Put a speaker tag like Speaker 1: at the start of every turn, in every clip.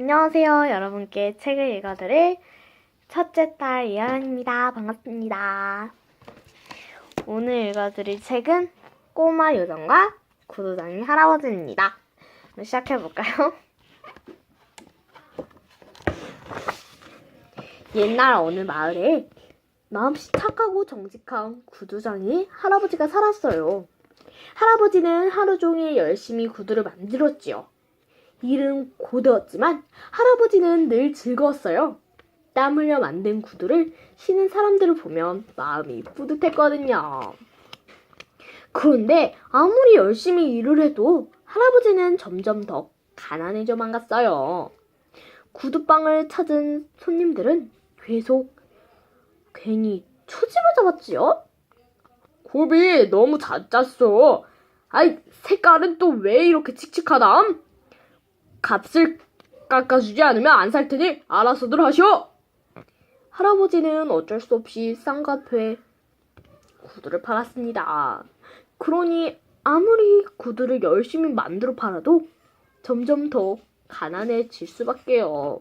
Speaker 1: 안녕하세요. 여러분께 책을 읽어드릴 첫째 딸 이하연입니다. 반갑습니다. 오늘 읽어드릴 책은 꼬마 요정과 구두장이 할아버지입니다. 시작해볼까요? 옛날 어느 마을에 마음씨 착하고 정직한 구두장이 할아버지가 살았어요. 할아버지는 하루 종일 열심히 구두를 만들었지요. 일은 고되었지만 할아버지는 늘 즐거웠어요. 땀 흘려 만든 구두를 신은 사람들을 보면 마음이 뿌듯했거든요. 그런데 아무리 열심히 일을 해도 할아버지는 점점 더 가난해져만 갔어요. 구두방을 찾은 손님들은 계속 괜히 초집을 잡았지요? 굽이 너무 잦았어. 아이, 색깔은 또 왜 이렇게 칙칙하담? 값을 깎아주지 않으면 안 살 테니 알아서들 하시오. 할아버지는 어쩔 수 없이 쌍꺼풀에 구두를 팔았습니다. 그러니 아무리 구두를 열심히 만들어 팔아도 점점 더 가난해질 수밖에요.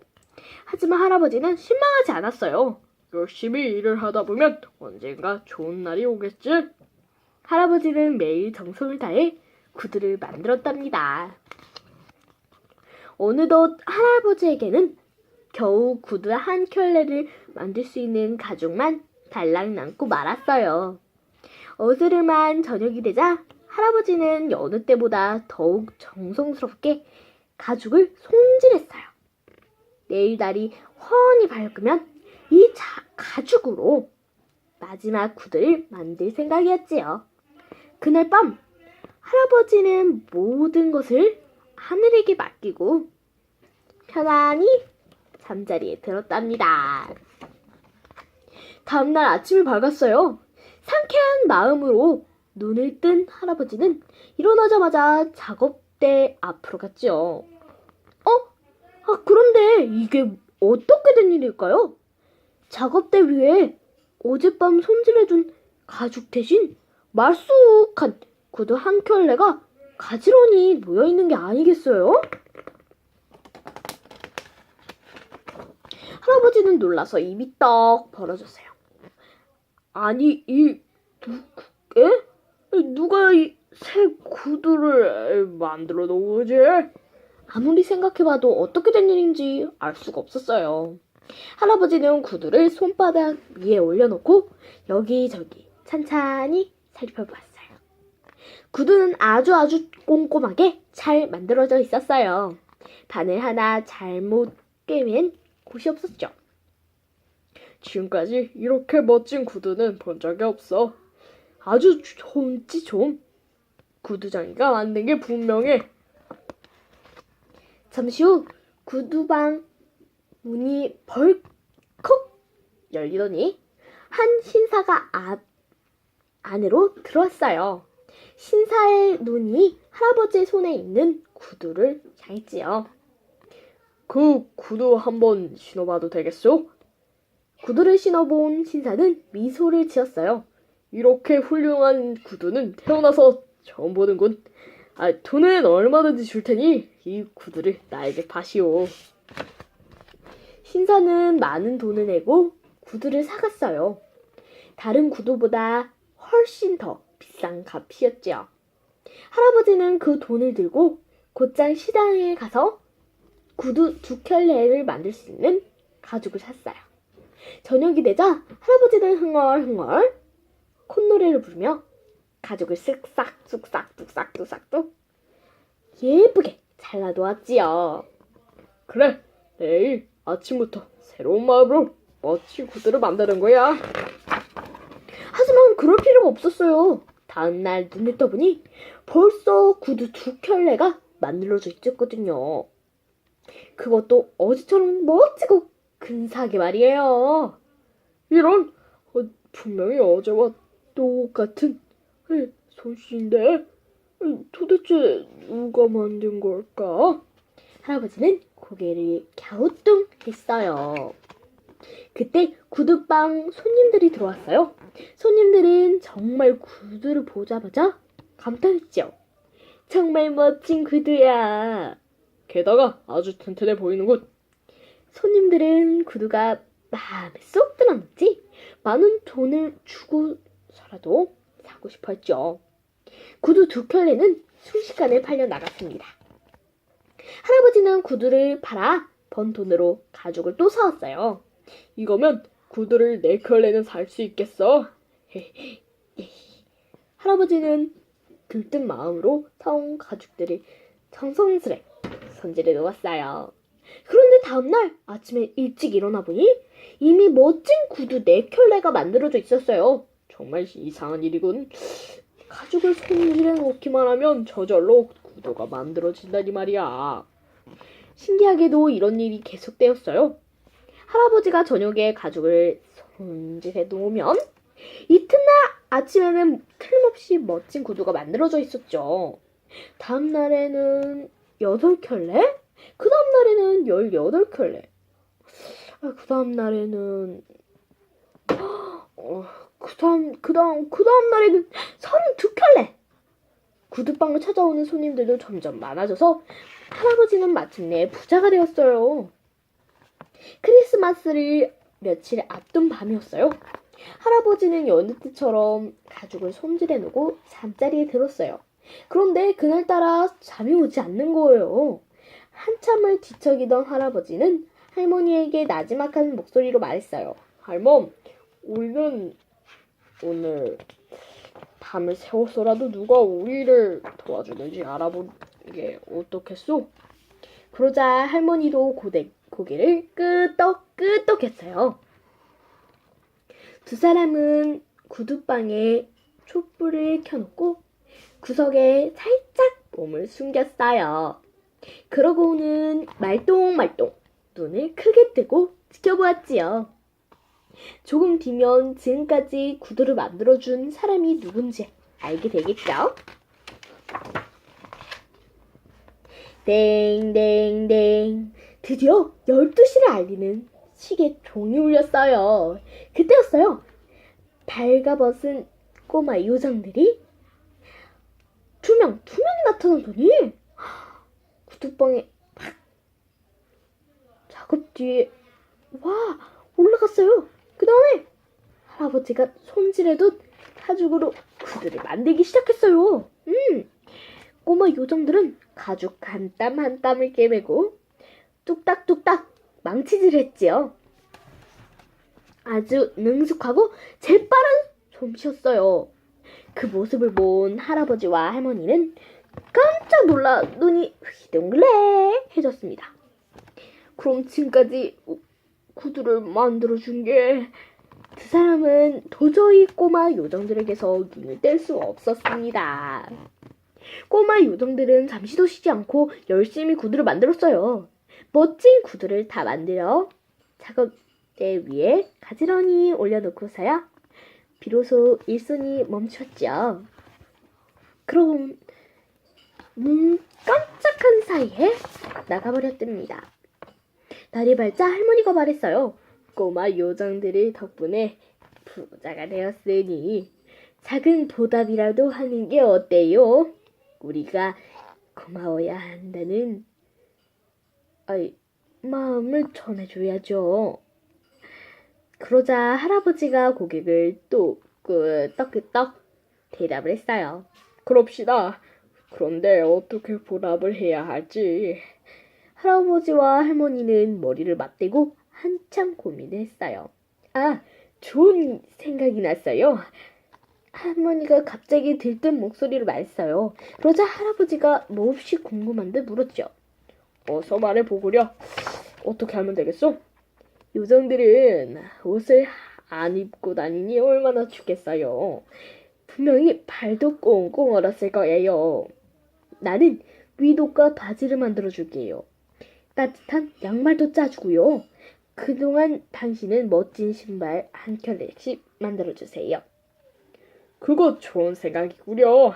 Speaker 1: 하지만 할아버지는 실망하지 않았어요. 열심히 일을 하다 보면 언젠가 좋은 날이 오겠지. 할아버지는 매일 정성을 다해 구두를 만들었답니다. 어느덧 할아버지에게는 겨우 구두 한 켤레를 만들 수 있는 가죽만 달랑 남고 말았어요. 어스름한 저녁이 되자 할아버지는 여느 때보다 더욱 정성스럽게 가죽을 손질했어요. 내일 날이 훤히 밝으면 이 자- 가죽으로 마지막 구두를 만들 생각이었지요. 그날 밤 할아버지는 모든 것을 하늘에게 맡기고 편안히 잠자리에 들었답니다. 다음날 아침이 밝았어요. 상쾌한 마음으로 눈을 뜬 할아버지는 일어나자마자 작업대 앞으로 갔죠. 어? 아, 그런데 이게 어떻게 된 일일까요? 작업대 위에 어젯밤 손질해준 가죽 대신 말쑥한 구두 한 켤레가 가지런히 모여있는 게 아니겠어요? 할아버지는 놀라서 입이 떡 벌어졌어요. 아니, 이, 누, 에? 누가 이 새 구두를 만들어 놓은 거지? 아무리 생각해봐도 어떻게 된 일인지 알 수가 없었어요. 할아버지는 구두를 손바닥 위에 올려놓고 여기저기 찬찬히 살펴봤어요. 구두는 아주 아주 꼼꼼하게 잘 만들어져 있었어요. 바늘 하나 잘못 꿰맨 곳이 없었죠. 지금까지 이렇게 멋진 구두는 본 적이 없어. 아주 좋은지 좀. 구두장이가 만든 게 분명해. 잠시 후 구두방 문이 벌컥 열리더니 한 신사가 앞 안으로 들어왔어요. 신사의 눈이 할아버지의 손에 있는 구두를 향했지요. 그 구두 한번 신어봐도 되겠소? 구두를 신어본 신사는 미소를 지었어요. 이렇게 훌륭한 구두는 태어나서 처음 보는군. 아, 돈은 얼마든지 줄 테니 이 구두를 나에게 파시오. 신사는 많은 돈을 내고 구두를 사갔어요. 다른 구두보다 훨씬 더 비싼 값이었지요. 할아버지는 그 돈을 들고 곧장 시장에 가서 구두 두 켤레를 만들 수 있는 가죽을 샀어요. 저녁이 되자 할아버지는 흥얼흥얼 콧노래를 부르며 가죽을 쓱싹 쑥싹 뚝싹 뚝싹뚝 예쁘게 잘라놓았지요. 그래, 내일 아침부터 새로운 마음으로 멋진 구두를 만드는 거야. 그럴 필요가 없었어요. 다음날 눈을 떠보니 벌써 구두 두 켤레가 만들어져 있었거든요. 그것도 어제처럼 멋지고 근사하게 말이에요. 이런 어, 분명히 어제와 똑같은 에, 솜씨인데 에, 도대체 누가 만든 걸까? 할아버지는 고개를 갸우뚱 했어요. 그때 구두방 손님들이 들어왔어요. 손님들은 정말 구두를 보자마자 감탄했죠. 정말 멋진 구두야. 게다가 아주 튼튼해 보이는군.
Speaker 2: 손님들은 구두가 마음에 쏙 들었는지 많은 돈을 주고서라도 사고 싶어 했죠. 구두 두 켤레는 순식간에 팔려 나갔습니다. 할아버지는 구두를 팔아 번 돈으로 가죽을 또 사왔어요.
Speaker 1: 이거면 구두를 네 켤레는 살 수 있겠어.
Speaker 2: 할아버지는 들뜬 마음으로 사온 가죽들을 정성스레 손질해 놓았어요. 그런데 다음날 아침에 일찍 일어나 보니 이미 멋진 구두 네 켤레가 만들어져 있었어요.
Speaker 1: 정말 이상한 일이군. 가죽을 손질해 놓기만 하면 저절로 구두가 만들어진다니 말이야.
Speaker 2: 신기하게도 이런 일이 계속되었어요. 할아버지가 저녁에 가죽을 손질해 놓으면 이튿날 아침에는 틀림없이 멋진 구두가 만들어져 있었죠. 다음 날에는 여덟 켤레? 그 다음 날에는 열여덟 켤레. 아, 그 다음 날에는 어, 그 다음 그 다음 그 다음 날에는 서른두 켤레. 구두방을 찾아오는 손님들도 점점 많아져서 할아버지는 마침내 부자가 되었어요. 크리스마스를 며칠 앞둔 밤이었어요. 할아버지는 여느 때처럼 가죽을 손질해 놓고 잠자리에 들었어요. 그런데 그날따라 잠이 오지 않는 거예요. 한참을 뒤척이던 할아버지는 할머니에게 나지막한 목소리로 말했어요.
Speaker 1: 할멈, 우리는 오늘 밤을 새워서라도 누가 우리를 도와주는지 알아보는 게 어떻겠소?
Speaker 2: 그러자 할머니도 고대, 고개를 끄덕끄덕 했어요. 두 사람은 구두방에 촛불을 켜놓고 구석에 살짝 몸을 숨겼어요. 그러고는 말똥말똥 눈을 크게 뜨고 지켜보았지요. 조금 뒤면 지금까지 구두를 만들어준 사람이 누군지 알게 되겠죠? 땡땡땡 드디어 12시를 알리는 시계 종이 울렸어요. 그때였어요. 발가벗은 꼬마 요정들이 두 명, 두 명이 나타나더니 구두방에 팍 작업 뒤에 와 올라갔어요. 그 다음에 할아버지가 손질해둔 가죽으로 구두를 만들기 시작했어요. 음, 꼬마 요정들은 가죽 한 땀 한 땀을 깨매고 뚝딱뚝딱 망치질했지요. 아주 능숙하고 재빠른 솜씨였어요. 그 모습을 본 할아버지와 할머니는 깜짝 놀라 눈이 휘둥글레 해졌습니다. 그럼 지금까지 구두를 만들어준 게 두 사람은 도저히 꼬마 요정들에게서 눈을 뗄 수 없었습니다. 꼬마 요정들은 잠시도 쉬지 않고 열심히 구두를 만들었어요. 멋진 구두를 다 만들어 작업대 위에 가지런히 올려놓고서야 비로소 일손이 멈췄죠. 그럼 눈 깜짝한 사이에 나가버렸답니다. 날이 밝자 할머니가 말했어요. 꼬마 요정들의 덕분에 부자가 되었으니 작은 보답이라도 하는 게 어때요? 우리가 고마워야 한다는 아이, 마음을 전해줘야죠. 그러자 할아버지가 고개를 또 끄덕끄덕 대답을 했어요.
Speaker 1: 그럽시다. 그런데 어떻게 보답을 해야 할지.
Speaker 2: 할아버지와 할머니는 머리를 맞대고 한참 고민을 했어요. 아, 좋은 생각이 났어요. 할머니가 갑자기 들뜬 목소리로 말했어요. 그러자 할아버지가 몹시 궁금한 듯 물었죠.
Speaker 1: 어서 말해보구려. 어떻게 하면 되겠소? 요정들은 옷을 안 입고 다니니 얼마나 춥겠어요.
Speaker 2: 분명히 발도 꽁꽁 얼었을 거예요. 나는 위독과 바지를 만들어 줄게요. 따뜻한 양말도 짜주고요. 그동안 당신은 멋진 신발 한 켤레씩 만들어 주세요.
Speaker 1: 그거 좋은 생각이구려.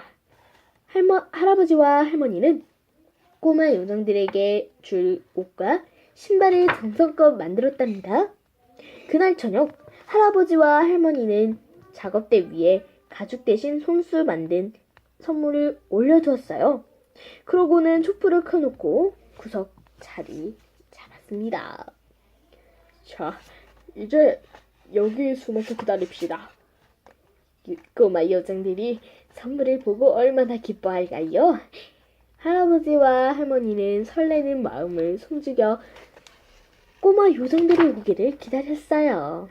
Speaker 2: 할머, 할아버지와 할머니는 꼬마 요정들에게 줄 옷과 신발을 정성껏 만들었답니다. 그날 저녁 할아버지와 할머니는 작업대 위에 가죽 대신 손수 만든 선물을 올려두었어요. 그러고는 촛불을 켜놓고 구석 자리 잡았습니다.
Speaker 1: 자, 이제 여기 숨어서 기다립시다.
Speaker 2: 이 꼬마 요정들이 선물을 보고 얼마나 기뻐할까요? 할아버지와 할머니는 설레는 마음을 숨죽여 꼬마 요정들이 오기를 기다렸어요.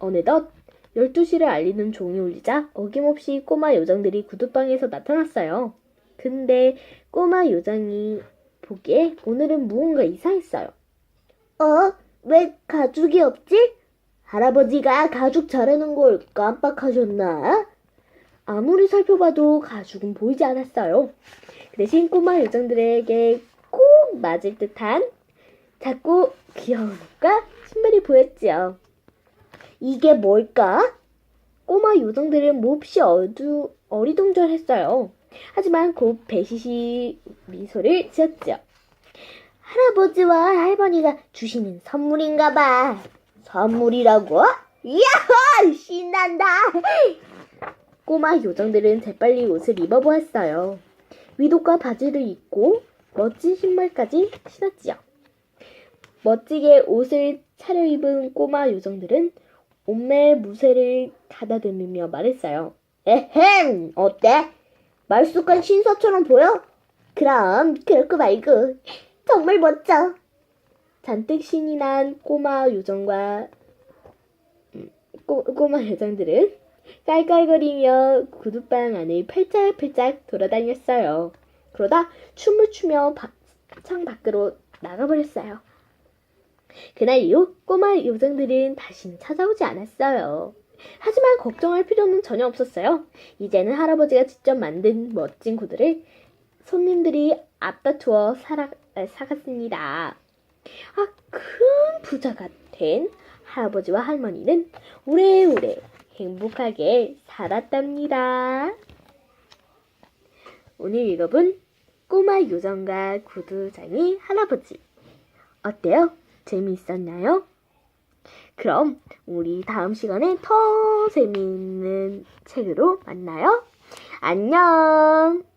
Speaker 2: 어느덧 12시를 알리는 종이 울리자 어김없이 꼬마 요정들이 구두방에서 나타났어요. 근데 꼬마 요정이 보기에 오늘은 무언가 이상했어요. 어? 왜 가죽이 없지? 할아버지가 가죽 자르는 걸 깜빡하셨나? 아무리 살펴봐도 가죽은 보이지 않았어요. 그 대신 꼬마 요정들에게 꼭 맞을 듯한 작고 옷과 신발이 보였지요. 이게 뭘까? 꼬마 요정들은 몹시 어두, 어리둥절했어요. 하지만 곧 배시시 미소를 지었죠. 할아버지와 할머니가 주시는 선물인가 봐. 선물이라고? 야호! 신난다! 꼬마 요정들은 재빨리 옷을 입어보았어요. 위독과 바지를 입고 멋진 신발까지 신었지요. 멋지게 옷을 차려입은 꼬마 요정들은 옷매 무쇠를 가다듬으며 말했어요. 에헴, 어때? 말쑥한 신사처럼 보여? 그럼 그렇고 말고 정말 멋져. 잔뜩 신이 난 꼬마 요정과 음, 꼬, 꼬마 요정들은 깔깔거리며 구두방 안을 팔짝팔짝 돌아다녔어요. 그러다 춤을 추며 바- 창 밖으로 나가버렸어요. 그날 이후 꼬마 요정들은 다시는 찾아오지 않았어요. 하지만 걱정할 필요는 전혀 없었어요. 이제는 할아버지가 직접 만든 멋진 구두를 손님들이 앞다투어 사라, 아, 사갔습니다. 아, 큰 부자가 된 할아버지와 할머니는 오래오래 행복하게 살았답니다. 오늘 읽어본 꼬마 요정과 구두장이 할아버지. 어때요? 재미있었나요? 그럼 우리 다음 시간에 더 재미있는 책으로 만나요. 안녕!